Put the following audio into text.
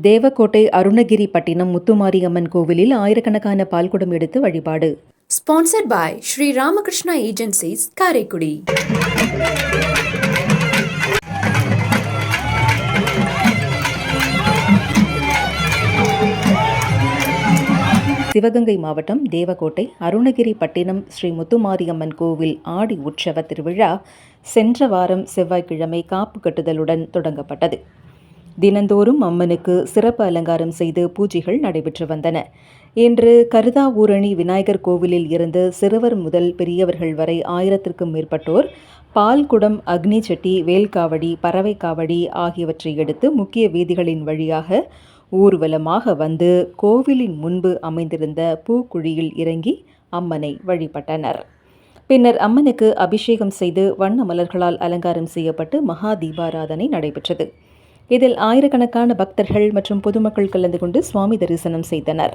தேவக்கோட்டை அருணகிரி பட்டினம் முத்துமாரியம்மன் கோவிலில் ஆயிரக்கணக்கான பால்குடம் எடுத்து வழிபாடு Sponsored by Sri Ramakrishna Agencies, Karekudi. Sivaganga மாவட்டம் தேவக்கோட்டை அருணகிரி பட்டினம் ஸ்ரீ முத்துமாரியம்மன் கோவில் ஆடி உற்சவ திருவிழா சென்ற வாரம் செவ்வாய்க்கிழமை காப்பு கட்டுதலுடன் தொடங்கப்பட்டது தினந்தோறும் அம்மனுக்கு சிறப்பு அலங்காரம் செய்து பூஜைகள் நடைபெற்று வந்தன. இன்று கருதாவூரணி விநாயகர் கோவிலில் இருந்து சிறுவர் முதல் பெரியவர்கள் வரை ஆயிரத்திற்கும் மேற்பட்டோர் பால்குடம் அக்னி சட்டி வேல்காவடி பறவை காவடி ஆகியவற்றை எடுத்து முக்கிய வீதிகளின் வழியாக ஊர்வலமாக வந்து கோவிலின் முன்பு அமைந்திருந்த பூக்குழியில் இறங்கி அம்மனை வழிபட்டனர். பின்னர் அம்மனுக்கு அபிஷேகம் செய்து வண்ண மலர்களால் அலங்காரம் செய்யப்பட்டு மகா தீபாராதனை நடைபெற்றது. இதில் ஆயிரக்கணக்கான பக்தர்கள் மற்றும் பொதுமக்கள் கலந்து கொண்டு சுவாமி தரிசனம் செய்தனர்.